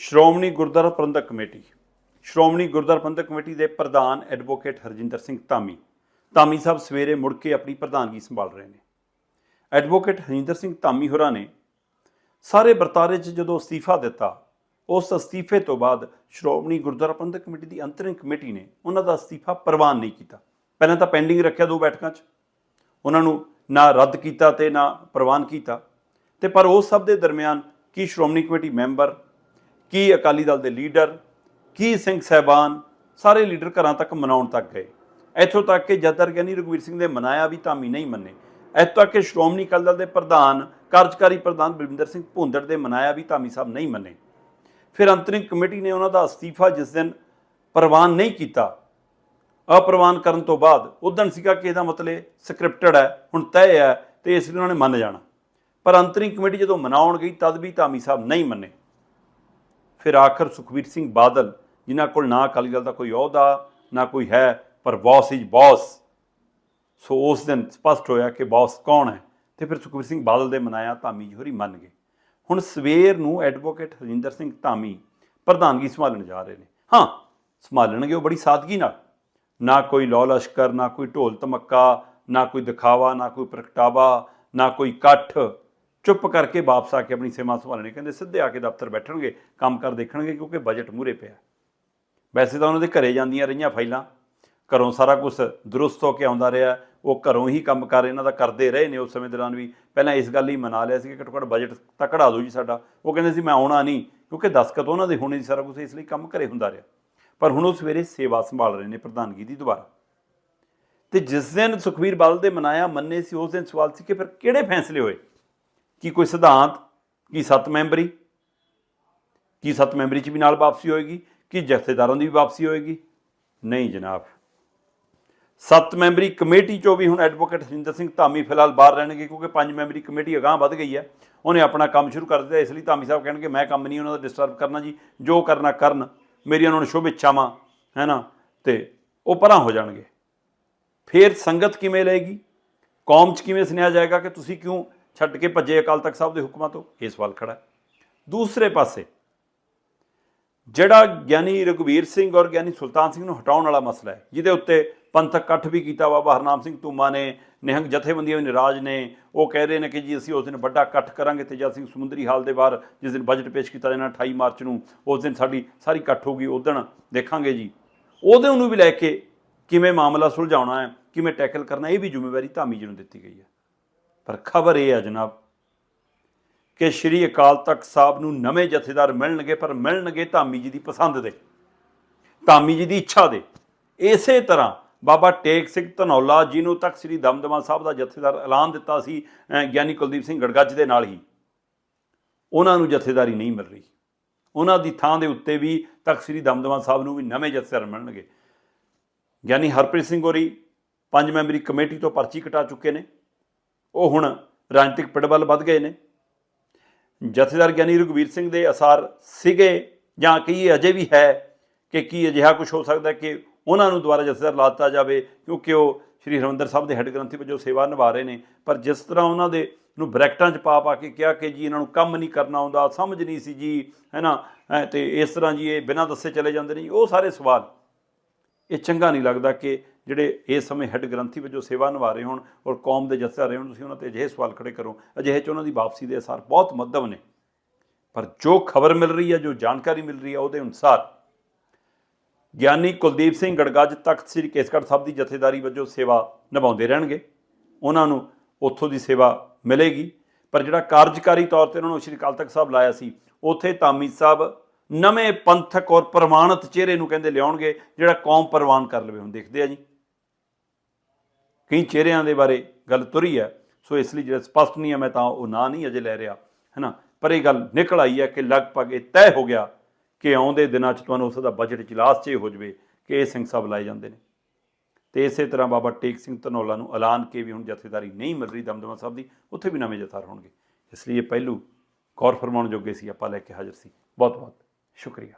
Shiromani Gurdwara Prabandhak committee. Shiromani Gurdwara Prabandhak committee ਦੇ ਪ੍ਰਧਾਨ advocate Harjinder Singh Dhami Dhami ਸਾਹਿਬ ਸਵੇਰੇ ਮੁੜ ਕੇ ਆਪਣੀ ਪ੍ਰਧਾਨਗੀ ਸੰਭਾਲ ਰਹੇ ਨੇ। ਐਡਵੋਕੇਟ ਹਰਜਿੰਦਰ ਸਿੰਘ ਧਾਮੀ ਹੋਰਾਂ ਨੇ ਸਾਰੇ ਵਰਤਾਰੇ 'ਚ ਜਦੋਂ ਅਸਤੀਫਾ ਦਿੱਤਾ, ਉਸ ਅਸਤੀਫੇ ਤੋਂ ਬਾਅਦ ਸ਼੍ਰੋਮਣੀ ਗੁਰਦੁਆਰਾ ਪ੍ਰਬੰਧਕ ਕਮੇਟੀ ਦੀ ਅੰਤਰਿਮ ਕਮੇਟੀ ਨੇ ਉਹਨਾਂ ਦਾ ਅਸਤੀਫਾ ਪ੍ਰਵਾਨ ਨਹੀਂ ਕੀਤਾ। ਪਹਿਲਾਂ ਤਾਂ ਪੈਂਡਿੰਗ ਰੱਖਿਆ ਦੋ ਬੈਠਕਾਂ 'ਚ। ਉਹਨਾਂ ਨੂੰ ਨਾ ਰੱਦ ਕੀਤਾ ਤੇ ਨਾ ਪ੍ਰਵਾਨ ਕੀਤਾ। ਤੇ ਪਰ ਉਹ ਸਭ ਦੇ ਦਰਮਿਆਨ ਕੀ ਸ਼੍ਰੋਮਣੀ ਕਮੇਟੀ ਮੈਂਬਰ ਕੀ ਅਕਾਲੀ ਦਲ ਦੇ ਲੀਡਰ, ਕੀ ਸਿੰਘ ਸਹਿਬਾਨ ਸਾਰੇ ਲੀਡਰ ਘਰਾਂ ਤੱਕ ਮਨਾਉਣ ਤੱਕ ਗਏ। ਇੱਥੋਂ ਤੱਕ ਕਿ ਜਦਰ ਗਿਆਨੀ ਰਘਵੀਰ ਸਿੰਘ ਦੇ ਮਨਾਇਆ ਵੀ ਧਾਮੀ ਨਹੀਂ ਮੰਨੇ। ਇੱਥੋਂ ਤੱਕ ਕਿ ਸ਼੍ਰੋਮਣੀ ਅਕਾਲੀ ਦਲ ਦੇ ਪ੍ਰਧਾਨ, ਕਾਰਜਕਾਰੀ ਪ੍ਰਧਾਨ ਬਲਵਿੰਦਰ ਸਿੰਘ ਭੁੰਦੜ ਦੇ ਮਨਾਇਆ ਵੀ ਧਾਮੀ ਸਾਹਿਬ ਨਹੀਂ ਮੰਨੇ। ਫਿਰ ਅੰਤਰਿਮ ਕਮੇਟੀ ਨੇ ਉਹਨਾਂ ਦਾ ਅਸਤੀਫਾ ਜਿਸ ਦਿਨ ਪ੍ਰਵਾਨ ਨਹੀਂ ਕੀਤਾ, ਅਪ੍ਰਵਾਨ ਕਰਨ ਤੋਂ ਬਾਅਦ ਉਦਣ ਸੀਗਾ ਕਿ ਇਹਦਾ ਮਤਲਬ ਸਕ੍ਰਿਪਟਡ ਹੈ, ਹੁਣ ਤੈਅ ਹੈ ਤੇ ਇਸ ਲਈ ਉਹਨਾਂ ਨੇ ਮੰਨ ਜਾਣਾ। ਪਰ ਅੰਤਰਿਮ ਕਮੇਟੀ ਜਦੋਂ ਮਨਾਉਣ ਗਈ, ਤਦ ਵੀ ਧਾਮੀ ਸਾਹਿਬ ਨਹੀਂ ਮੰਨੇ। ਫਿਰ ਆਖਰ ਸੁਖਬੀਰ ਸਿੰਘ ਬਾਦਲ, ਜਿਨ੍ਹਾਂ ਕੋਲ ਨਾ ਅਕਾਲੀ ਦਲ ਦਾ ਕੋਈ ਅਹੁਦਾ, ਨਾ ਕੋਈ ਹੈ, ਪਰ ਬੌਸ ਇਜ ਬੌਸ। ਸੋ ਉਸ ਦਿਨ ਸਪਸ਼ਟ ਹੋਇਆ ਕਿ ਬੌਸ ਕੌਣ ਹੈ ਤੇ ਫਿਰ ਸੁਖਬੀਰ ਸਿੰਘ ਬਾਦਲ ਦੇ ਮਨਾਇਆ ਧਾਮੀ ਜੀ ਹੋਰੀ ਮੰਨ ਗਏ। ਹੁਣ ਸਵੇਰ ਨੂੰ ਐਡਵੋਕੇਟ ਹਰਜਿੰਦਰ ਸਿੰਘ ਧਾਮੀ ਪ੍ਰਧਾਨਗੀ ਸੰਭਾਲਣ ਜਾ ਰਹੇ ਨੇ। ਹਾਂ, ਸੰਭਾਲਣਗੇ ਉਹ ਬੜੀ ਸਾਦਗੀ ਨਾਲ। ਨਾ ਕੋਈ ਲੌ ਲਸ਼ਕਰ ਨਾ ਕੋਈ ਢੋਲ ਧਮੱਕਾ, ਨਾ ਕੋਈ ਦਿਖਾਵਾ, ਨਾ ਕੋਈ ਪ੍ਰਗਟਾਵਾ, ਨਾ ਕੋਈ ਇਕੱਠ। ਚੁੱਪ ਕਰਕੇ ਵਾਪਸ ਆ ਕੇ ਆਪਣੀ ਸੇਵਾ ਸੰਭਾਲਣੇ ਕਹਿੰਦੇ ਸਿੱਧੇ ਆ ਕੇ ਦਫ਼ਤਰ ਬੈਠਣਗੇ, ਕੰਮ ਕਰ ਦੇਖਣਗੇ ਕਿਉਂਕਿ ਬਜਟ ਮੂਰੇ ਪਿਆ। ਵੈਸੇ ਤਾਂ ਉਹਨਾਂ ਦੇ ਘਰੇ ਜਾਂਦੀਆਂ ਰਹੀਆਂ ਫਾਈਲਾਂ। ਘਰੋਂ ਸਾਰਾ ਕੁਝ ਦਰੁਸਤ ਹੋ ਕੇ ਆਉਂਦਾ ਰਿਹਾ। ਉਹ ਘਰੋਂ ਹੀ ਕੰਮ ਕਰ ਇਹਨਾਂ ਦਾ ਕਰਦੇ ਰਹੇ ਨੇ ਉਸ ਸਮੇਂ ਦੌਰਾਨ ਵੀ। ਪਹਿਲਾਂ ਇਸ ਗੱਲ ਹੀ ਮਨਾ ਲਿਆ ਸੀ ਕਿ ਘੱਟੋ ਘੱਟ ਬਜਟ ਤਾਂ ਕਢਾ ਦਿਓ ਜੀ ਸਾਡਾ। ਉਹ ਕਹਿੰਦੇ ਸੀ, ਮੈਂ ਆਉਣਾ ਨਹੀਂ, ਕਿਉਂਕਿ ਦਸਕਤ ਉਹਨਾਂ ਦੇ ਹੋਣੇ ਸੀ, ਸਾਰਾ ਕੁਝ ਇਸ ਲਈ ਕੰਮ ਘਰੇ ਹੁੰਦਾ ਰਿਹਾ। ਪਰ ਹੁਣ ਉਹ ਸਵੇਰੇ ਸੇਵਾ ਸੰਭਾਲ ਰਹੇ ਨੇ ਪ੍ਰਧਾਨਗੀ ਦੀ ਦੁਬਾਰਾ। ਤੇ ਜਿਸ ਦਿਨ ਸੁਖਵੀਰ ਬਾਦਲ ਦੇ ਮਨਾਇਆ, ਮੰਨੇ ਸੀ, ਉਸ ਦਿਨ ਸਵਾਲ ਸੀ ਕਿ ਫਿਰ ਕਿਹੜੇ ਫੈਸਲੇ ਹੋਏ? ਕੀ ਕੋਈ ਸਿਧਾਂਤ? ਕੀ ਸੱਤ ਮੈਂਬਰੀ? ਕੀ ਸੱਤ ਮੈਂਬਰੀ ਚ ਵੀ ਨਾਲ ਵਾਪਸੀ ਹੋਏਗੀ? ਕੀ ਜਥੇਦਾਰਾਂ ਦੀ ਵੀ ਵਾਪਸੀ ਹੋਏਗੀ? ਨਹੀਂ ਜਨਾਬ। ਸੱਤ ਮੈਂਬਰੀ ਕਮੇਟੀ ਚੋਂ ਵੀ ਹੁਣ ਐਡਵੋਕੇਟ ਹਰਿੰਦਰ ਸਿੰਘ ਧਾਮੀ ਫਿਲਹਾਲ ਬਾਹਰ ਰਹਿਣਗੇ ਕਿਉਂਕਿ ਪੰਜ ਮੈਂਬਰੀ ਕਮੇਟੀ ਅਗਾਂਹ ਵੱਧ ਗਈ ਹੈ। ਉਹਨੇ ਆਪਣਾ ਕੰਮ ਸ਼ੁਰੂ ਕਰ ਦਿੱਤਾ, ਇਸ ਲਈ ਧਾਮੀ ਸਾਹਿਬ ਕਹਿਣਗੇ, ਮੈਂ ਕੰਮ ਨਹੀਂ ਉਹਨਾਂ ਦਾ ਡਿਸਟਰਬ ਕਰਨਾ ਜੀ। ਜੋ ਕਰਨਾ ਕਰਨ। ਮੇਰੀਆਂ ਉਹਨਾਂ ਨੂੰ ਸ਼ੁਭ ਇੱਛਾਵਾਂ ਹੈ ਨਾ ਤੇ ਉਹ ਪਰਾਂ ਹੋ ਜਾਣਗੇ। ਫਿਰ ਸੰਗਤ ਕਿਵੇਂ ਲਏਗੀ? ਕੌਮ 'ਚ ਕਿਵੇਂ ਸੁਣਿਆ ਜਾਏਗਾ ਕਿ ਤੁਸੀਂ ਕਿਉਂ ਛੱਡ ਕੇ ਭੱਜੇ ਅਕਾਲ ਤਖਤ ਸਾਹਿਬ ਦੇ ਹੁਕਮਾਂ ਤੋਂ, ਇਹ ਸਵਾਲ ਖੜਾ ਹੈ। ਦੂਸਰੇ ਪਾਸੇ, ਜਿਹੜਾ ਗਿਆਨੀ ਰਘਵੀਰ ਸਿੰਘ ਔਰ ਗਿਆਨੀ ਸੁਲਤਾਨ ਸਿੰਘ ਨੂੰ ਹਟਾਉਣ ਵਾਲਾ ਮਸਲਾ ਹੈ, ਜਿਹਦੇ ਉੱਤੇ ਪੰਥਕ ਇਕੱਠ ਵੀ ਕੀਤਾ ਬਾਬਾ ਹਰਨਾਮ ਸਿੰਘ ਧੂਮਾ ਨੇ, ਨਿਹੰਗ ਜਥੇਬੰਦੀਆਂ ਵੀ ਨਿਰਾਜ ਨੇ, ਉਹ ਕਹਿ ਰਹੇ ਨੇ ਕਿ ਜੀ ਅਸੀਂ ਉਸ ਦਿਨ ਵੱਡਾ ਇਕੱਠ ਕਰਾਂਗੇ ਤੇਜਾ ਸਿੰਘ ਸਮੁੰਦਰੀ ਹਾਲ ਦੇ ਬਾਹਰ ਜਿਸ ਦਿਨ ਬਜਟ ਪੇਸ਼ ਕੀਤਾ ਜਾਣਾ 28 ਮਾਰਚ ਨੂੰ, ਉਸ ਦਿਨ ਸਾਡੀ ਸਾਰੀ ਇਕੱਠ ਹੋਗੀ ਦਿਨ ਦੇਖਾਂਗੇ ਜੀ। ਉਹਦੇ ਨੂੰ ਵੀ ਲੈ ਕੇ ਕਿਵੇਂ ਮਾਮਲਾ ਸੁਲਝਾਉਣਾ ਹੈ, ਕਿਵੇਂ ਟੈਕਲ ਕਰਨਾ ਇਹ ਵੀ ਜ਼ਿੰਮੇਵਾਰੀ ਧਾਮੀ ਜੀ ਨੂੰ ਦਿੱਤੀ ਗਈ ਹੈ। ਪਰ ਖਬਰ ਇਹ ਹੈ ਜਨਾਬ ਕਿ ਸ਼੍ਰੀ ਅਕਾਲ ਤਖਤ ਸਾਹਿਬ ਨੂੰ ਨਵੇਂ ਜਥੇਦਾਰ ਮਿਲਣਗੇ, ਪਰ ਮਿਲਣਗੇ ਧਾਮੀ ਜੀ ਦੀ ਪਸੰਦ ਦੇ, ਧਾਮੀ ਜੀ ਦੀ ਇੱਛਾ ਦੇ। ਇਸੇ ਤਰ੍ਹਾਂ ਬਾਬਾ ਟੇਕ ਸਿੰਘ ਧਨੌਲਾ ਜਿਹਨੂੰ ਤੱਕ ਸ੍ਰੀ ਦਮਦਮਾ ਸਾਹਿਬ ਦਾ ਜਥੇਦਾਰ ਐਲਾਨ ਦਿੱਤਾ ਸੀ ਗਿਆਨੀ ਕੁਲਦੀਪ ਸਿੰਘ ਗੜਗੱਜ ਦੇ ਨਾਲ ਹੀ, ਉਹਨਾਂ ਨੂੰ ਜਥੇਦਾਰੀ ਨਹੀਂ ਮਿਲ ਰਹੀ। ਉਹਨਾਂ ਦੀ ਥਾਂ ਦੇ ਉੱਤੇ ਵੀ ਤੱਕ ਸ੍ਰੀ ਦਮਦਮਾ ਸਾਹਿਬ ਨੂੰ ਵੀ ਨਵੇਂ ਜਥੇਦਾਰ ਮਿਲਣਗੇ। ਗਿਆਨੀ ਹਰਪ੍ਰੀਤ ਸਿੰਘ ਹੋਰੀ ਪੰਜ ਮੈਂਬਰੀ ਕਮੇਟੀ ਤੋਂ ਪਰਚੀ ਕਟਾ ਚੁੱਕੇ ਨੇ। ਉਹ ਹੁਣ ਰਾਜਨੀਤਿਕ ਪਿੜ ਵੱਲ ਵੱਧ ਗਏ ਨੇ। ਜਥੇਦਾਰ ਗਿਆਨੀ ਰਘਵੀਰ ਸਿੰਘ ਦੇ ਅਸਾਰ ਸੀਗੇ ਜਾਂ ਕਹੀਏ ਅਜੇ ਵੀ ਹੈ ਕਿ ਕੀ ਅਜਿਹਾ ਕੁਝ ਹੋ ਸਕਦਾ ਕਿ ਉਹਨਾਂ ਨੂੰ ਦੁਬਾਰਾ ਜਥੇਦਾਰ ਲਾ ਦਿੱਤਾ ਜਾਵੇ, ਕਿਉਂਕਿ ਉਹ ਸ੍ਰੀ ਹਰਿਮੰਦਰ ਸਾਹਿਬ ਦੇ ਹੈੱਡ ਗ੍ਰੰਥੀ ਵਜੋਂ ਸੇਵਾ ਨਿਭਾ ਰਹੇ ਨੇ। ਪਰ ਜਿਸ ਤਰ੍ਹਾਂ ਉਹਨਾਂ ਦੇ ਨੂੰ ਬ੍ਰੈਕਟਾਂ 'ਚ ਪਾ ਪਾ ਕੇ ਕਿਹਾ ਕਿ ਜੀ ਇਹਨਾਂ ਨੂੰ ਕੰਮ ਨਹੀਂ ਕਰਨਾ ਆਉਂਦਾ, ਸਮਝ ਨਹੀਂ ਸੀ ਜੀ ਹੈ ਨਾ ਹੈਂ, ਤੇ ਇਸ ਤਰ੍ਹਾਂ ਜੀ ਇਹ ਬਿਨਾਂ ਦੱਸੇ ਚਲੇ ਜਾਂਦੇ ਨੇ ਉਹ ਸਾਰੇ ਸਵਾਲ। ਇਹ ਚੰਗਾ ਨਹੀਂ ਲੱਗਦਾ ਕਿ ਜਿਹੜੇ ਇਸ ਸਮੇਂ ਹੈੱਡ ਗ੍ਰੰਥੀ ਵਜੋਂ ਸੇਵਾ ਨਿਭਾ ਰਹੇ ਹੋਣ ਔਰ ਕੌਮ ਦੇ ਜਥੇਦਾਰ ਰਹੇ ਹੋਣ, ਤੁਸੀਂ ਉਹਨਾਂ ਤੇ ਅਜਿਹੇ ਸਵਾਲ ਖੜੇ ਕਰੋ। ਅਜਿਹੇ ਚ ਉਹਨਾਂ ਦੀ ਵਾਪਸੀ ਦੇ ਅਸਰ ਬਹੁਤ ਮੱਧਮ ਨੇ। ਪਰ ਜੋ ਖਬਰ ਮਿਲ ਰਹੀ ਹੈ ਜੋ ਜਾਣਕਾਰੀ ਮਿਲ ਰਹੀ ਹੈ ਉਹਦੇ ਅਨੁਸਾਰ ਗਿਆਨੀ ਕੁਲਦੀਪ ਸਿੰਘ ਗੜਗੱਜ ਤਖਤ ਸ੍ਰੀ ਕੇਸਗੜ੍ਹ ਸਾਹਿਬ ਦੀ ਜਥੇਦਾਰੀ ਵਜੋਂ ਸੇਵਾ ਨਿਭਾਉਂਦੇ ਰਹਿਣਗੇ। ਉਹਨਾਂ ਨੂੰ ਉੱਥੋਂ ਦੀ ਸੇਵਾ ਮਿਲੇਗੀ। ਪਰ ਜਿਹੜਾ ਕਾਰਜਕਾਰੀ ਤੌਰ ਤੇ ਉਹਨਾਂ ਨੂੰ ਸ੍ਰੀ ਅਕਾਲ ਤਖਤ ਸਾਹਿਬ ਲਾਇਆ ਸੀ, ਉੱਥੇ ਤਾਮੀ ਸਾਹਿਬ ਨਵੇਂ ਪੰਥਕ ਔਰ ਪ੍ਰਮਾਣਿਤ ਚਿਹਰੇ ਨੂੰ ਕਹਿੰਦੇ ਲਿਆਉਣਗੇ, ਜਿਹੜਾ ਕੌਮ ਪ੍ਰਵਾਨ ਕਰ ਲਵੇ। ਹੁਣ ਦੇਖਦੇ ਆ ਜੀ। ਕਈ ਚਿਹਰਿਆਂ ਦੇ ਬਾਰੇ ਗੱਲ ਤੁਰੀ ਹੈ, ਸੋ ਇਸ ਲਈ ਜਿਹੜਾ ਸਪਸ਼ਟ ਨਹੀਂ ਹੈ, ਮੈਂ ਤਾਂ ਉਹ ਨਾਂ ਨਹੀਂ ਅਜੇ ਲੈ ਰਿਹਾ, ਹੈਨਾ? ਪਰ ਇਹ ਗੱਲ ਨਿਕਲ ਆਈ ਹੈ ਕਿ ਲਗਭਗ ਇਹ ਤੈਅ ਹੋ ਗਿਆ ਕਿ ਆਉਂਦੇ ਦਿਨਾਂ 'ਚ ਤੁਹਾਨੂੰ ਉਸ ਦਾ ਬਜਟ ਇਜਲਾਸ 'ਚ ਇਹ ਹੋ ਜਵੇ ਕਿ ਇਹ ਸਿੰਘ ਸਾਹਿਬ ਲਾਏ ਜਾਂਦੇ ਨੇ। ਤੇ ਇਸੇ ਤਰ੍ਹਾਂ ਬਾਬਾ ਟੇਕ ਸਿੰਘ ਧਨੌਲਾ ਨੂੰ ਐਲਾਨ ਕੇ ਵੀ ਹੁਣ ਜਥੇਦਾਰੀ ਨਹੀਂ ਮਿਲ ਰਹੀ ਦਮਦਮਾ ਸਾਹਿਬ ਦੀ, ਉੱਥੇ ਵੀ ਨਵੇਂ ਜਥਾਰ ਹੋਣਗੇ। ਇਸ ਲਈ ਇਹ ਪਹਿਲੂ ਗੌਰ ਫਰਮਾਉਣ ਜੋਗੇ ਸੀ, ਆਪਾਂ ਲੈ ਕੇ ਹਾਜ਼ਰ ਸੀ। ਬਹੁਤ ਬਹੁਤ ਸ਼ੁਕਰੀਆ।